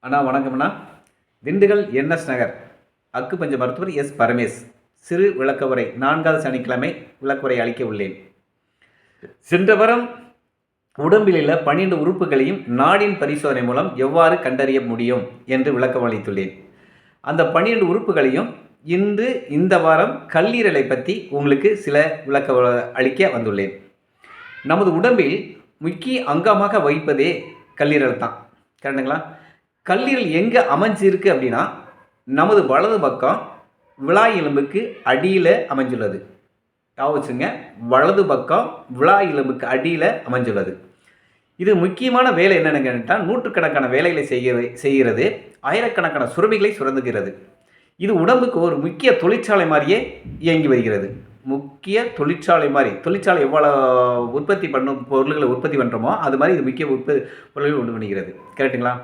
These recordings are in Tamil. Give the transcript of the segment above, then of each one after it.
அண்ணா வணக்கம்ண்ணா. திண்டுக்கல் என்எஸ் நகர். அக்குப்பஞ்ச மருத்துவர் எஸ். பரமேஷ் சிறு விளக்கவுரை நான்காவது சனிக்கிழமை விளக்குரை அளிக்க உள்ளேன். சென்ற வாரம் உடம்பில் உள்ள பன்னிரண்டு உறுப்புகளையும் நாடின் பரிசோதனை மூலம் எவ்வாறு கண்டறிய முடியும் என்று விளக்கம் அளித்துள்ளேன். அந்த பன்னிரண்டு உறுப்புகளையும் இன்று இந்த வாரம் கல்லீரலை பற்றி உங்களுக்கு சில விளக்க அளிக்க வந்துள்ளேன். நமது உடம்பில் முக்கிய அங்கமாக வைப்பதே கல்லீரல் தான். கரெக்டுங்களா? கல்லீரல் எங்கே அமைஞ்சிருக்கு அப்படின்னா நமது வலது பக்கம் விழா எலும்புக்கு அடியில் அமைஞ்சுள்ளது. யாவச்சுங்க வலது பக்கம் விழா எலும்புக்கு அடியில் அமைஞ்சுள்ளது. இது முக்கியமான வேலை என்னென்னு கேட்டால் நூற்றுக்கணக்கான வேலைகளை செய்ய செய்கிறது ஆயிரக்கணக்கான சுரபிகளை சுரந்துகிறது. இது உடம்புக்கு ஒரு முக்கிய தொழிற்சாலை மாதிரியே இயங்கி வருகிறது. முக்கிய தொழிற்சாலை மாதிரி தொழிற்சாலை எவ்வளோ உற்பத்தி பண்ணும் பொருள்களை உற்பத்தி பண்ணுறோமோ அது மாதிரி இது முக்கிய உற்பத்தி பொருள்கள் உண்டு பண்ணுகிறது கரெக்டுங்களா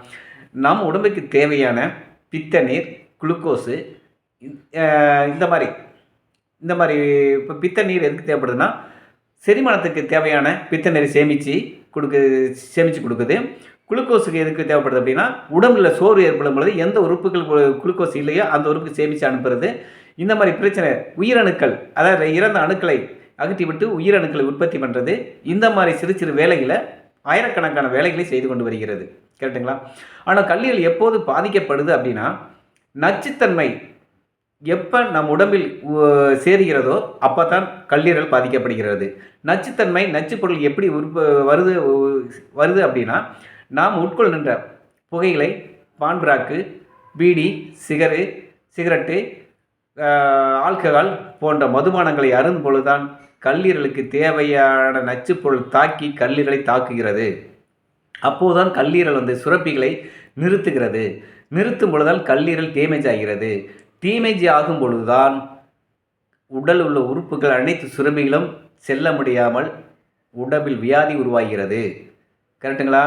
நம் உடம்புக்கு தேவையான பித்த நீர் குளுக்கோஸு இந்த மாதிரி இந்த மாதிரி இப்போ பித்த நீர் எதுக்கு தேவைப்படுதுன்னா செரிமானத்துக்கு தேவையான பித்த நீர் சேமித்து கொடுக்கு சேமித்து கொடுக்குது. குளுக்கோஸுக்கு எதுக்கு தேவைப்படுது அப்படின்னா உடம்புல சோர்வு ஏற்படும் பொழுது எந்த உறுப்புகள் குளுக்கோஸ் இல்லையோ அந்த உறுப்புக்கு சேமித்து அனுப்புறது. இந்த மாதிரி பிரச்சனை உயிரணுக்கள் அதாவது இறந்த அணுக்களை அகற்றி விட்டு உயிரணுக்களை உற்பத்தி பண்ணுறது இந்த மாதிரி சிறு சிறு வேலைகளை ஆயிரக்கணக்கான வேலைகளை செய்து கொண்டு வருகிறது. கரெக்டுங்களா ஆனால் கல்லீரல் எப்போது பாதிக்கப்படுது அப்படின்னா நச்சுத்தன்மை எப்போ நம் உடம்பில் சேருகிறதோ அப்போ தான் கல்லீரல் பாதிக்கப்படுகிறது. நச்சுத்தன்மை நச்சு பொருள் எப்படி உற்ப வருது வருது அப்படின்னா நாம் உட்கொள்கின்ற புகைகளை Pan Parag beedi cigar cigarette alcohol போன்ற மதுபானங்களை அருந்தும் பொழுதுதான் கல்லீரலுக்கு தேவையான நச்சுப்பொருள் தாக்கி கல்லீரலை தாக்குகிறது. அப்போதுதான் கல்லீரல் வந்து சுரப்பிகளை நிறுத்துகிறது. நிறுத்தும் பொழுதால் கல்லீரல் டேமேஜ் ஆகிறது. டீமேஜ் ஆகும் பொழுதுதான் உடல் உள்ள உறுப்புகள் அனைத்து சுரப்பிகளும் செல்ல முடியாமல் உடம்பில் வியாதி உருவாகிறது. கரெக்டுங்களா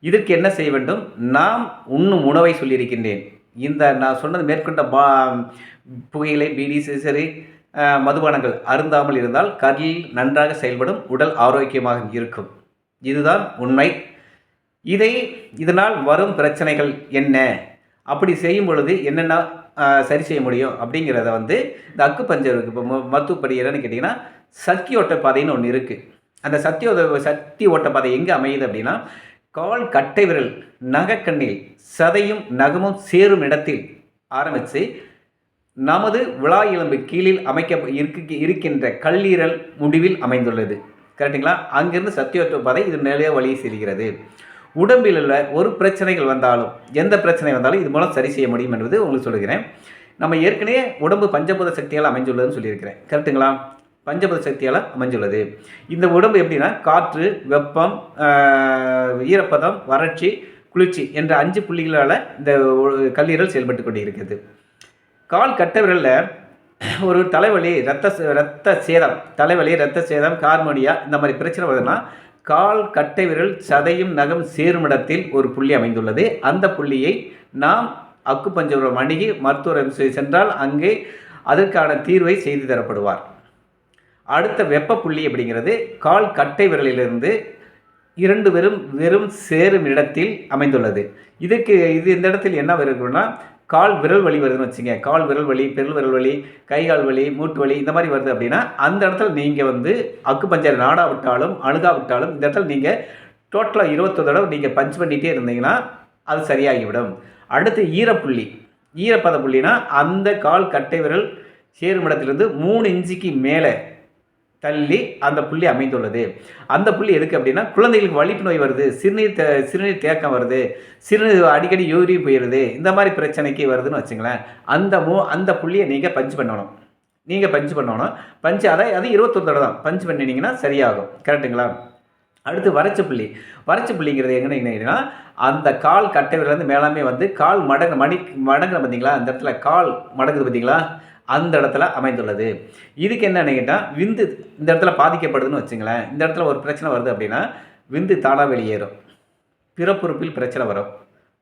இதற்கு என்ன செய்ய வேண்டும்? நாம் உண்ணும் உணவை சொல்லியிருக்கின்றேன். இந்த நான் சொன்னது மேற்கொண்ட பா புகையிலை பீடி சிசரி மதுபானங்கள் அருந்தாமல் இருந்தால் கல்லில் நன்றாக செயல்படும் உடல் ஆரோக்கியமாக இருக்கும். இதுதான் உண்மை. இதை இதனால் வரும் பிரச்சனைகள் என்ன? அப்படி செய்யும் பொழுது என்னென்ன சரி செய்ய முடியும்? அப்படிங்கிறத வந்து இந்த அக்கு பஞ்சருக்கு இப்போ மருத்துவப்படி என்னன்னு கேட்டிங்கன்னா சக்தி ஓட்ட பாதைன்னு ஒன்று இருக்குது அந்த சக்தி சக்தி ஓட்ட பாதை எங்கே அமையுது அப்படின்னா கால் கட்டை விரல் நகக்கண்ணில் சதையும் நகமும் சேரும் இடத்தில் ஆரம்பித்து நமது விழா எலும்பு கீழில் அமைக்க இருக்கு இருக்கின்ற கல்லீரல் முடிவில் அமைந்துள்ளது. கரெக்டுங்களா அங்கிருந்து சத்தியோட்ட பாதை இது நிலைய வழியை செல்கிறது. உடம்பில் உள்ள ஒரு பிரச்சனைகள் வந்தாலும் எந்த பிரச்சனை வந்தாலும் இது மூலம் சரி செய்ய முடியும் என்பது உங்களுக்கு சொல்லுகிறேன். நம்ம ஏற்கனவே உடம்பு பஞ்சபூத சக்தியால் அமைஞ்சுள்ளதுன்னு சொல்லியிருக்கிறேன். கரெக்டுங்களா பஞ்சபூத சக்தியால் அமைஞ்சுள்ளது இந்த உடம்பு எப்படின்னா காற்று வெப்பம் ஈரப்பதம் வறட்சி குளிர்ச்சி என்ற அஞ்சு புள்ளிகளால் இந்த கல்லீரல் செயல்பட்டு கொண்டு இருக்கிறது கால் கட்ட விரலில் ஒரு தலைவலி ரத்த ரத்த சேதம் தலைவலி ரத்த சேதம் கார்மோனியா இந்த மாதிரி பிரச்சனை வருதுன்னா கால் கட்டை விரல் சதையும் நகம் சேரும் இடத்தில் ஒரு புள்ளி அமைந்துள்ளது. அந்த புள்ளியை நாம் அக்கு பஞ்சபுரம் அணுகி மருத்துவர் சென்றால் அங்கே அதற்கான தீர்வை செய்து தரப்படுவார். அடுத்த வெப்ப புள்ளி அப்படிங்கிறது கால் கட்டை விரலிலிருந்து இரண்டு வெறும் வெறும் சேரும் இடத்தில் அமைந்துள்ளது. இதுக்கு இது இந்த இடத்தில் என்ன வருதுன்னா கால் விரல் வலி வருதுன்னு வச்சுங்க கால் விரல் வலி பெருள் விரல் வலி கை கால் வலி மூட்டு வலி இந்த மாதிரி வருது அப்படின்னா அந்த இடத்துல நீங்கள் வந்து அக்கு பஞ்சர் நாடா விட்டாலும் அழுகா விட்டாலும் இந்த இடத்துல நீங்கள் டோட்டலாக இருபத்தொரு தடவை நீங்கள் பஞ்ச் பண்ணிகிட்டே இருந்தீங்கன்னா அது சரியாகிவிடும். அடுத்து ஈரப்புள்ளி. ஈரப்பத புள்ளினா அந்த கால் கட்டை விரல் சேரும் இடத்துலேருந்து மூணு இன்ச்சுக்கு மேலே தள்ளி அந்த புள்ளி அமைந்துள்ளது. அந்த புள்ளி எதுக்கு அப்படின்னா குழந்தைகளுக்கு வலிப்பு நோய் வருது சிறுநீர் தே சிறுநீர் தேக்கம் வருது சிறுநீர் அடிக்கடி யூரி போயிடுது இந்த மாதிரி பிரச்சனைக்கு வருதுன்னு வச்சுங்களேன் அந்த மூ அந்த புள்ளியை நீங்கள் பஞ்சு பண்ணணும். நீங்கள் பஞ்சு பண்ணணும். பஞ்சு அதை அது இருபத்தொரு தடவை தான். பஞ்சு பண்ணினீங்கன்னா சரியாகும். கரெக்டுங்களா அடுத்து வறட்சி புள்ளி. வறட்சி புள்ளிங்கிறது எங்கன்னா அந்த கால் கட்டைவிலேருந்து மேலாமே வந்து கால் மடங்கு மணி மடங்குற பார்த்தீங்களா? அந்த இடத்துல கால் மடங்குது பார்த்தீங்களா? அந்த இடத்துல அமைந்துள்ளது. இதுக்கு என்னென்னு கேட்டால் விந்து இந்த இடத்துல பாதிக்கப்படுதுன்னு வச்சுங்களேன். இந்த இடத்துல ஒரு பிரச்சனை வருது அப்படின்னா விந்து தானாக வெளியேறும் பிறப்புறுப்பில் பிரச்சனை வரும்.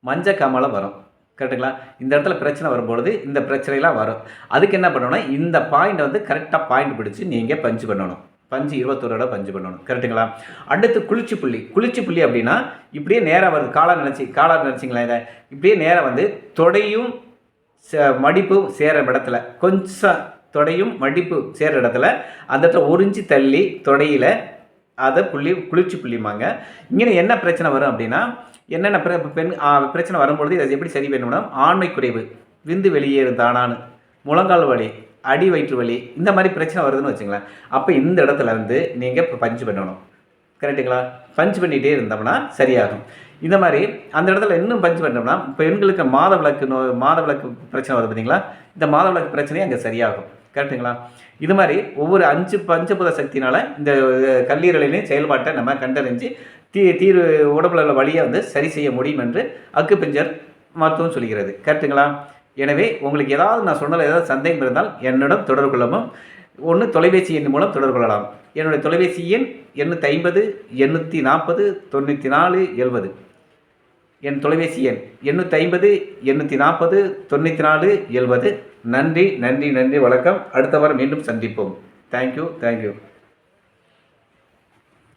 மஞ்ச கமலம் வரும். கரெக்டுங்களா இந்த இடத்துல பிரச்சனை வரும்பொழுது இந்த பிரச்சனைலாம் வரும். அதுக்கு என்ன பண்ணணும்னா இந்த பாயிண்ட்டை வந்து கரெக்டாக பாயிண்ட் பிடிச்சி நீங்கள் பஞ்சு பண்ணணும். பஞ்சு இருபத்தோரோட பஞ்சு பண்ணணும். கரெக்ட்டுங்களா அடுத்து குளிர்ச்சி புள்ளி. குளிர்ச்சி புள்ளி அப்படின்னா இப்படியே நேராக வருது. காலாக நினச்சி காலாக நினச்சிங்களா இதை. இப்படியே நேராக வந்து தொடையும் ச- மடிப்பும் சேர இடத்துல. கொஞ்சம் தொடையும் மடிப்பு சேர இடத்துல. அந்த இடத்துல ஒரு இன்ச்சு தள்ளி தொடையில் அதை புள்ளி குளிர்ச்சி புள்ளிமாங்க இங்கே என்ன பிரச்சனை வரும் அப்படின்னா என்னென்ன பெண் பிரச்சனை வரும்பொழுது இதை எப்படி சரி பண்ணணும்னா ஆண்மை குறைவு விந்து வெளியேறும் தானான்னு முழங்கால் வலி அடி வயிற்று வலி இந்த மாதிரி பிரச்சனை வருதுன்னு வச்சுங்களேன். அப்போ இந்த இடத்துல வந்து நீங்கள் இப்போ பஞ்சு பண்ணணும். கரெக்டுங்களா பஞ்ச் பண்ணிகிட்டே இருந்தோம்னா சரியாகும். இந்த மாதிரி அந்த இடத்துல இன்னும் பஞ்ச் பண்ணோம்னா பெண்களுக்கு மாத விளக்கு நோ மாத விளக்கு பிரச்சனை வருது பார்த்தீங்களா இந்த மாத விளக்கு பிரச்சனையும் அங்கே சரியாகும். கரெக்டுங்களா இது மாதிரி ஒவ்வொரு அஞ்சு பஞ்சபுத சக்தினால இந்த கல்லீரலின் செயல்பாட்டை நம்ம கண்டறிஞ்சு தீ தீர்வு உடம்புல உள்ள வழியை வந்து சரி செய்ய முடியும் என்று அக்குபஞ்சர் மருத்துவம் சொல்கிறது. கரெக்டுங்களா எனவே உங்களுக்கு ஏதாவது நான் சொன்னதில் ஏதாவது சந்தேகம் இருந்தால் என்னிடம் தொடர்பு கொள்ளவும். ஒன்று தொலைபேசி எண் மூலம் தொடர்பு கொள்ளலாம். என்னுடைய தொலைபேசி எண் எண்ணூற்றி ஐம்பது எண்ணூற்றி நாற்பது தொண்ணூற்றி நாலு எழுபது. என் தொலைபேசி எண் எண்ணூற்றி ஐம்பது எண்ணூற்றி நாற்பது தொண்ணூற்றி நாலு எழுபது. நன்றி நன்றி நன்றி வணக்கம். அடுத்த வாரம் மீண்டும் சந்திப்போம். Thank you thank you